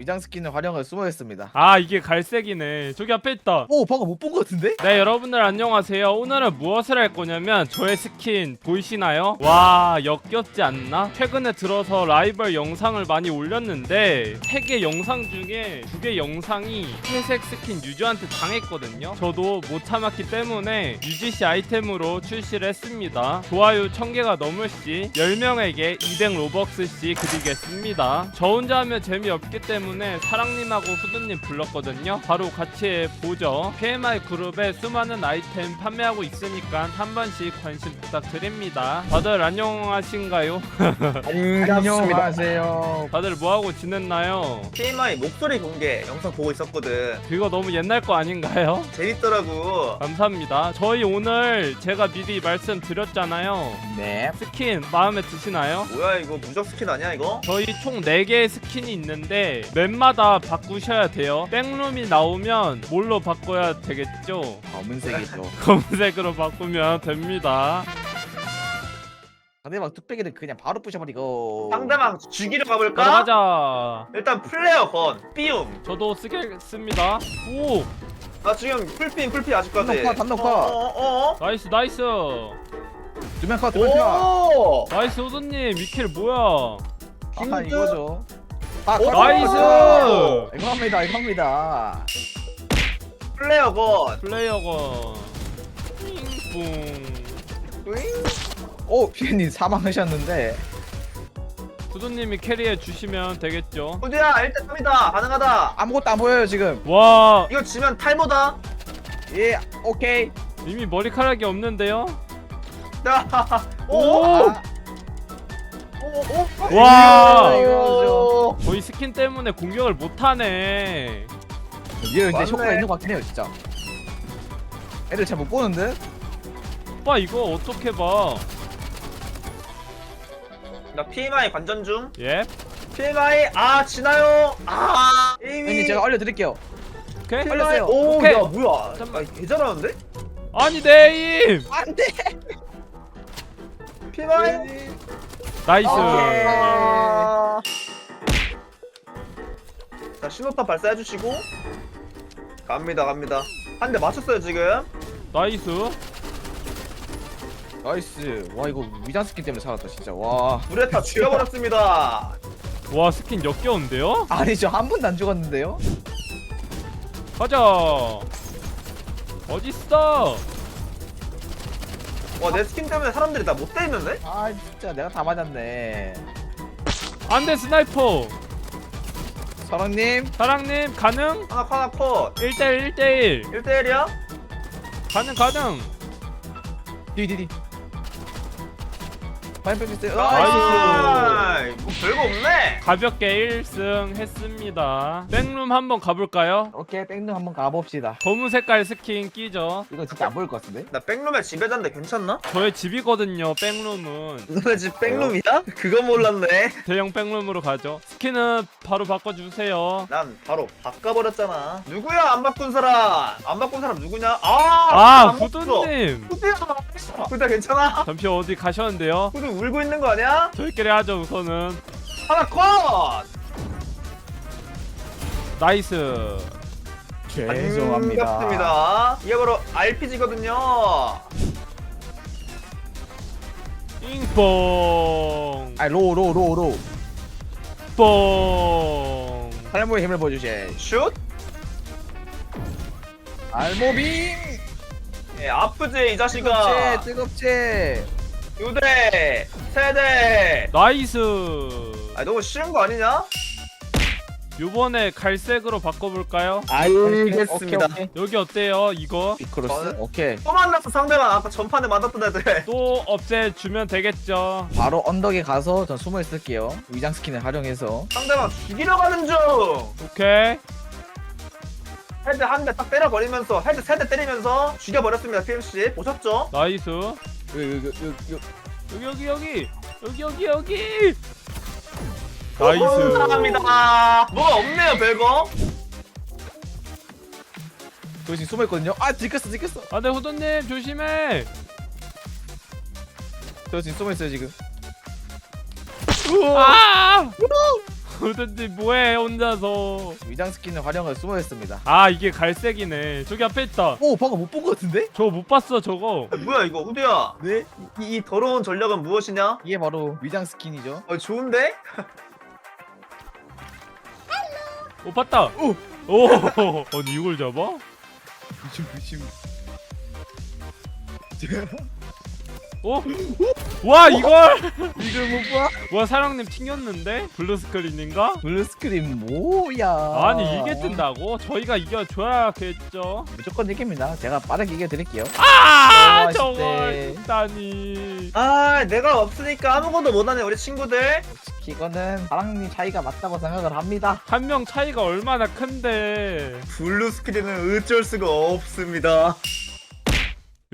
위장 스킨을 활용해 숨어있습니다. 아 이게 갈색이네 저기 앞에 있다 오 방금 못 본 것 같은데? 네 여러분들 안녕하세요 오늘은 무엇을 할 거냐면 저의 스킨 보이시나요? 와 역겹지 않나? 최근에 들어서 라이벌 영상을 많이 올렸는데 3개 영상 중에 2개 영상이 회색 스킨 유저한테 당했거든요 저도 못 참았기 때문에 UGC 아이템으로 출시를 했습니다 좋아요 1000개가 넘을 시 10명에게 200 로벅스씩 드리겠습니다 저 혼자 하면 재미없기 때문에 사랑님하고 후드님 불렀거든요 바로 같이 보죠 PMI 그룹에 수많은 아이템 판매하고 있으니까 한 번씩 관심 부탁드립니다 다들 안녕하신가요? 안녕하세요. 다들 뭐하고 지냈나요? TMI 목소리 공개 영상 보고 있었거든. 그거 너무 옛날 거 아닌가요? 재밌더라고. 감사합니다 저희 오늘 제가 미리 말씀드렸잖아요 네. 스킨 마음에 드시나요? 뭐야 이거 무적 스킨 아니야 이거? 저희 총 4개의 스킨이 있는데 맵마다 바꾸셔야 돼요 백룸이 나오면 뭘로 바꿔야 되겠죠? 검은색이죠. 검은색으로 바꾸면 됩니다 상대방 뚝배기를 그냥 바로 부셔버리고. 상대방 죽이러 가볼까? 가자 일단 플레어 건 삐움. 저도 쓰겠습니다 오 나 지금 풀핀 풀핀 아직까지. 단독화, 단독화. 어어어. 나이스 나이스 두명 컷, 두명 컷. 오. 나이스 호드님 미켈 뭐야 아하 힌트? 이거죠. 아, 오, 컷. 나이스! 이거 합니다, 이거 합니다. 플레어 건. 플레이어건 뿡. 오, 피디님 사망하셨는데. 후드님이 캐리해 주시면 되겠죠 후드야 1대 3이다 가능하다. 아무것도 안 보여요 지금. 와 이거 지면 탈모다. 예, 오케이. 이미 머리카락이 없는데요 자. 오! 아, 오. 오. 와! 이거죠. 거의 스킨 때문에 공격을 못하네 이제 이제 맞네. 효과가 있는 것 같긴 해요, 진짜. 애들 잘 못 보는데? 오빠 이거 어떻게 봐 나 PMI 관전 중. 예? PMI 아 지나요. 아. 형님 이미. 제가 알려드릴게요. 오케이? PMI. 알렸어요. 오, 오케이. 야 뭐야? 잠깐만. 아, 개 잘하는데? 아니 네임 안 돼! PMI. 나이스 아. 자 신호탄 발사해주시고 갑니다 갑니다 한 대 맞췄어요 지금 나이스 나이스. 와, 이거 위장 스킨 때문에 살았다, 진짜. 와. 물에 다 죽여버렸습니다 와 스킨 역겨운데요? 아니죠, 한 번도 안 죽었는데요? 가자 어딨어 와 내 스킨 때문에 사람들이 다 못 때리는데? 아, 진짜 내가 다 맞았네. 안돼 스나이퍼 서랑님, 사랑님 가능? 하나 컷 하나 컷 1대1 1대1 1대1이야? 가능 가능 디디디. 파인프리스. 나이스. 나이스 뭐 별거 없네 가볍게 1승 했습니다 백룸 한번 가볼까요? 오케이, 백룸 한번 가봅시다. 검은 색깔 스킨 끼죠 이거 진짜 안 보일 것 같은데? 나 백룸의 지배자인데 괜찮나? 저의 집이거든요 백룸은 너네 집 백룸이야? 그거 몰랐네 대형 백룸으로 가죠 스킨은 바로 바꿔주세요 난 바로 바꿔버렸잖아 누구야 안 바꾼 사람 안 바꾼 사람 누구냐? 아! 아 안 바꿨어. 후드님 후드야 후드야 괜찮아? 잠시 어디 가셨는데요? 후드 울고 있는 거 아니야? 저희끼리 하죠 우선은 하나 컷! 나이스 죄송합니다. 반갑습니다. 이게 바로 RPG거든요. 잉뽕 아, 로, 로, 로, 로. 뽕 탈모의 힘을 보여주세. 슛? 알모빔! 예, 아프지 이 뜨겁지, 자식아. 뜨겁지. 두대, 세대. 나이스 아 너무 쉬운 거 아니냐? 요번에 갈색으로 바꿔볼까요? 알겠습니다. 오케이, 오케이. 여기 어때요 이거? 비크로스? 저는- 오케이. 또 만났어 상대방 아까 전판에 만났던 애들. 또 없애주면 되겠죠 바로 언덕에 가서 전 숨어 있을게요. 위장 스킨을 활용해서. 상대방 죽이러 가는 중. 오케이 헤드 한 대 딱 때려버리면서 헤드 세 대 때리면서 죽여버렸습니다 PMC 보셨죠? 나이스 여기, 여기, 여기, 여기. 여기 여기 여기 여기 여기 여기 나이스 감사합니다. 뭐가 없네요 별거. 저 지금 숨어 있거든요. 아, 들켰어, 들켰어. 안돼 호돈님 조심해 저 지금 숨어 있어요, 지금. 아 도대체 뭐해 혼자서 위장 스킨을 활용해 숨어 있습니다. 아 이게 갈색이네 저기 앞에 있다 오 방금 못 본 것 같은데? 저거 못 봤어 저거 아, 뭐야 이거 후드야 네. 이, 이 더러운 전략은 무엇이냐 이게 바로 위장 스킨이죠. 어 좋은데 오 봤다 오. 오 아니 이걸 잡아? 미친 미친. 어? 와 이걸 이걸 못 봐? 와 사장님 튕겼는데? 블루 스크린인가? 블루 스크린 뭐야? 아니 이게 뜬다고? 저희가 이겨줘야겠죠 무조건 이깁니다. 제가 빠르게 이겨드릴게요. 아 오, 저걸 맛있대. 뜬다니 아 내가 없으니까 아무것도 못하네 우리 친구들 솔직히 이거는 사랑니 차이가 맞다고 생각을 합니다. 한 명 차이가 얼마나 큰데 블루 스크린은 어쩔 수가 없습니다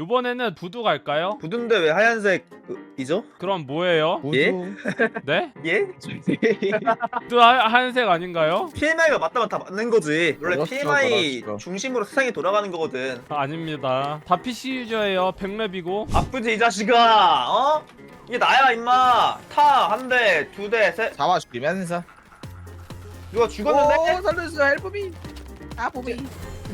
이번에는 부두 갈까요? 부둔데 왜 하얀색이죠? 그럼 뭐예요? 예? 네? 예? 부두 하, 하얀색 아닌가요? PMI가 맞다면 다 맞는 거지 원래 그렇죠, PMI 그렇죠. 중심으로 세상이 돌아가는 거거든 아, 아닙니다 다 PC 유저예요 100렙이고 아프지 이 자식아 어? 이게 나야 임마 타 한 대 두 대 셋 잡아주면서. 누가 죽었는데? 오 살려주세요 헬프미. 아부미.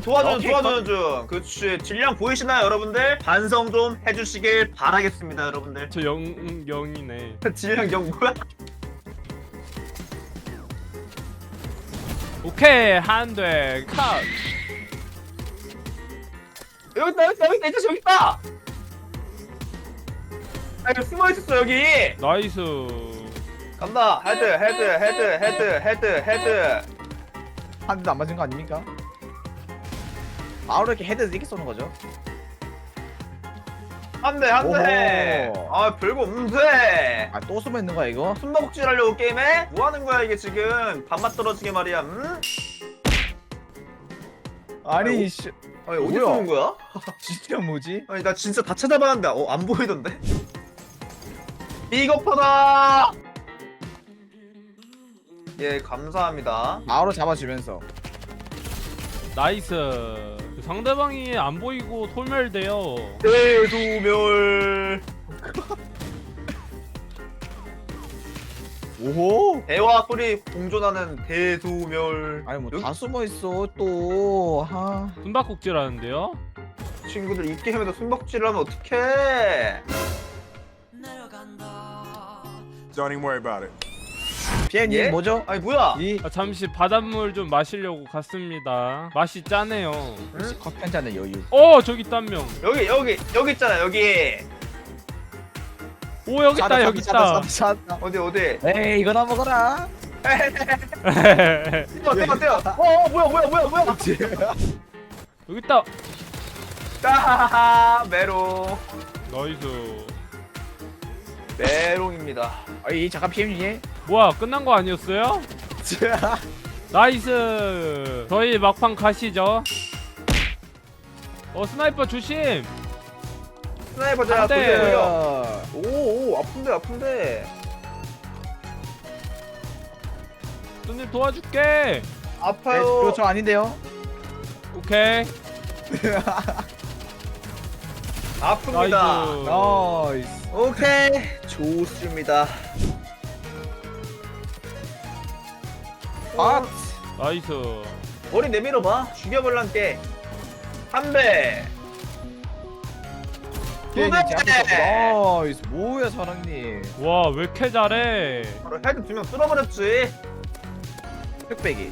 도와주는 오케이, 도와주는 중. 그치. 질량 보이시나요 여러분들? 반성 좀 해주시길 바라겠습니다 여러분들. 저 영, 음, 영이네. 질량 영 뭐야? 오케이 한대 컷. 여기 있다 여기 있다 여기 있다. 이 자식 여기 있다. 아 이거 숨어 있었어 여기. 나이스. 간다. 헤드 헤드 헤드 헤드 헤드 헤드. 한 대도 안 맞은 거 아닙니까? 바로 이렇게 헤드에서 이렇게 쏘는 거죠. 한대 한대 오호. 아 별거 없는데 아 또 숨어 있는 거야 이거? 숨바꼭질 하려고 게임에? 뭐 하는 거야 이게 지금 밥맛 떨어지게 말이야 음? 아니 씨 아니 어디 뭐야? 쏘는 거야? 진짜 뭐지? 아니 나 진짜 다 찾아봤는데 어 안 보이던데? 비겁하다 예 감사합니다 바로 잡아주면서. 나이스 상대방이 안 보이고 소멸돼요 대소멸 오호. 대화 소리 공존하는 대소멸 아니 뭐 여기 다 숨어 있어 또. 하. 숨바꼭질 하는데요? 친구들 이 게임에서 숨바꼭질을 하면 어떡해 Don't even worry about it. 피엔님 예? 뭐죠? 아니 뭐야? 이 아, 잠시 바닷물 좀 마시려고 갔습니다. 맛이 짜네요. 역시 커피 한 잔의 여유. 어 저기 있다 한 명. 여기 여기 여기 있잖아 여기. 오 여기 있다 여기 있다. 어디 어디? 에이 이거나 먹어라. 뛰어 뛰어 뛰어. 어, 어 뭐야 뭐야 뭐야 뭐야? 여기 있다. 따하하 메롱. 나이스. 메롱입니다. 아이 잠깐 피엔님. 뭐야 끝난 거 아니었어요? 나이스. 저희 막판 가시죠. 어 스나이퍼 조심. 스나이퍼 제가 안 돼. 돌려 오오 아픈데 아픈데. 손님 도와줄게. 네, 아파요. 그거 저 아닌데요? 오케이. 아픕니다. 나이스. 나이스. 오케이. 좋습니다 아, 나이스 머리 내밀어봐 죽여볼란게 한배 두 배! 나이스. 뭐야 사랑님. 와왜 이렇게 잘해 바로 헤드 두 명 뚫어버렸지 흑배기.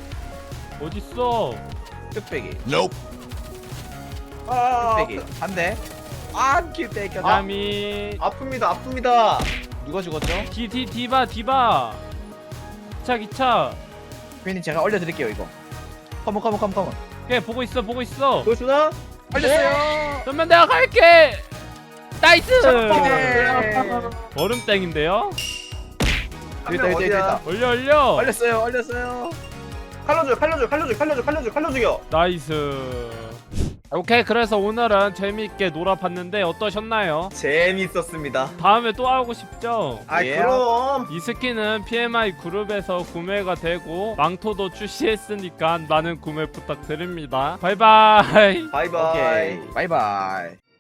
어딨어. Nope. 아 흑배기. 한 대. 안킬 뺏겨. 야미 아픕니다 아픕니다 누가 죽었죠? 디디 디바 디바 기차 기차 피엔님 제가 올려드릴게요 이거. 컴온 컴온 컴온 컴온. 오케이 보고 있어 보고 있어 보여주나? 올렸어요. 그러면 내가 갈게 나이스 네. 얼음땡인데요 여기다 여기다 여기다. 올려 올려. 칼로 죽여 칼로 죽여 칼로 죽여 칼로 죽여 칼로 죽여 칼로 죽여 나이스 오케이 그래서 오늘은 재미있게 놀아봤는데 어떠셨나요? 재밌었습니다 다음에 또 하고 싶죠? 아 예. 그럼 이 스킨은 PMI 그룹에서 구매가 되고 망토도 출시했으니까 많은 구매 부탁드립니다 바이바이 바이바이 오케이. 바이바이.